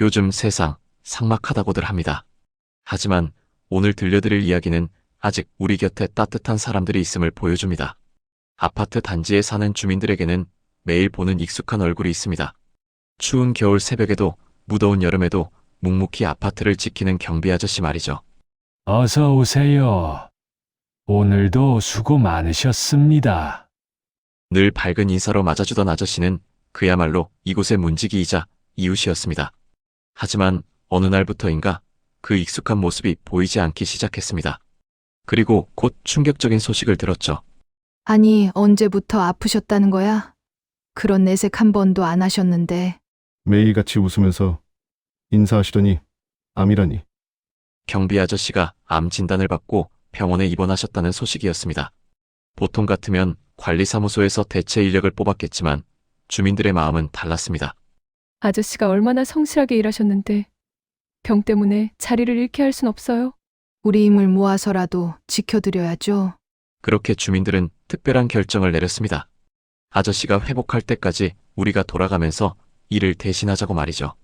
요즘 세상 삭막하다고들 합니다. 하지만 오늘 들려드릴 이야기는 아직 우리 곁에 따뜻한 사람들이 있음을 보여줍니다. 아파트 단지에 사는 주민들에게는 매일 보는 익숙한 얼굴이 있습니다. 추운 겨울 새벽에도 무더운 여름에도 묵묵히 아파트를 지키는 경비 아저씨 말이죠. 어서 오세요. 오늘도 수고 많으셨습니다. 늘 밝은 인사로 맞아주던 아저씨는 그야말로 이곳의 문지기이자 이웃이었습니다. 하지만 어느 날부터인가 그 익숙한 모습이 보이지 않기 시작했습니다. 그리고 곧 충격적인 소식을 들었죠. 아니, 언제부터 아프셨다는 거야? 그런 내색 한 번도 안 하셨는데. 매일같이 웃으면서 인사하시더니 암이라니. 경비 아저씨가 암 진단을 받고 병원에 입원하셨다는 소식이었습니다. 보통 같으면 관리사무소에서 대체 인력을 뽑았겠지만 주민들의 마음은 달랐습니다. 아저씨가 얼마나 성실하게 일하셨는데 병 때문에 자리를 잃게 할 순 없어요. 우리 힘을 모아서라도 지켜드려야죠. 그렇게 주민들은 특별한 결정을 내렸습니다. 아저씨가 회복할 때까지 우리가 돌아가면서 일을 대신하자고 말이죠.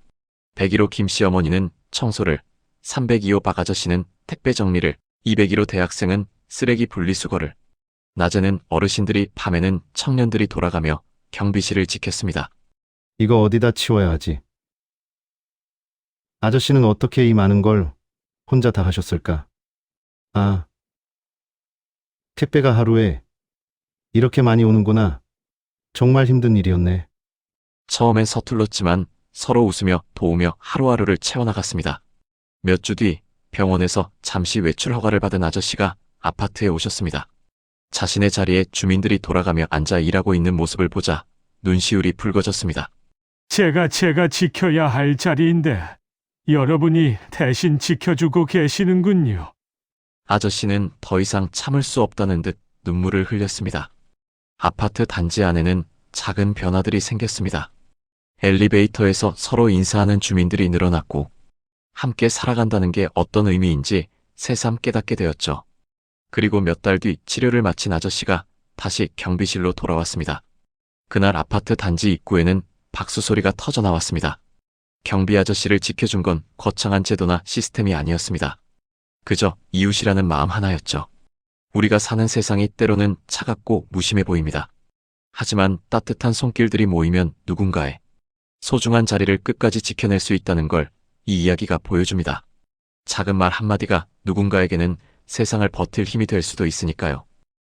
101호 김씨 어머니는 청소를, 302호 박 아저씨는 택배 정리를, 201호 대학생은 쓰레기 분리수거를, 낮에는 어르신들이, 밤에는 청년들이 돌아가며 경비실을 지켰습니다. 이거 어디다 치워야 하지? 아저씨는 어떻게 이 많은 걸 혼자 다 하셨을까? 아, 택배가 하루에 이렇게 많이 오는구나. 정말 힘든 일이었네. 처음엔 서툴렀지만 서로 웃으며 도우며 하루하루를 채워나갔습니다. 몇 주 뒤 병원에서 잠시 외출 허가를 받은 아저씨가 아파트에 오셨습니다. 자신의 자리에 주민들이 돌아가며 앉아 일하고 있는 모습을 보자 눈시울이 붉어졌습니다. 제가 제가 지켜야 할 자리인데 여러분이 대신 지켜주고 계시는군요. 아저씨는 더 이상 참을 수 없다는 듯 눈물을 흘렸습니다. 아파트 단지 안에는 작은 변화들이 생겼습니다. 엘리베이터에서 서로 인사하는 주민들이 늘어났고, 함께 살아간다는 게 어떤 의미인지 새삼 깨닫게 되었죠. 그리고 몇 달 뒤 치료를 마친 아저씨가 다시 경비실로 돌아왔습니다. 그날 아파트 단지 입구에는 박수 소리가 터져 나왔습니다. 경비 아저씨를 지켜준 건 거창한 제도나 시스템이 아니었습니다. 그저 이웃이라는 마음 하나였죠. 우리가 사는 세상이 때로는 차갑고 무심해 보입니다. 하지만 따뜻한 손길들이 모이면 누군가의 소중한 자리를 끝까지 지켜낼 수 있다는 걸 이 이야기가 보여줍니다. 작은 말 한마디가 누군가에게는 세상을 버틸 힘이 될 수도 있으니까요.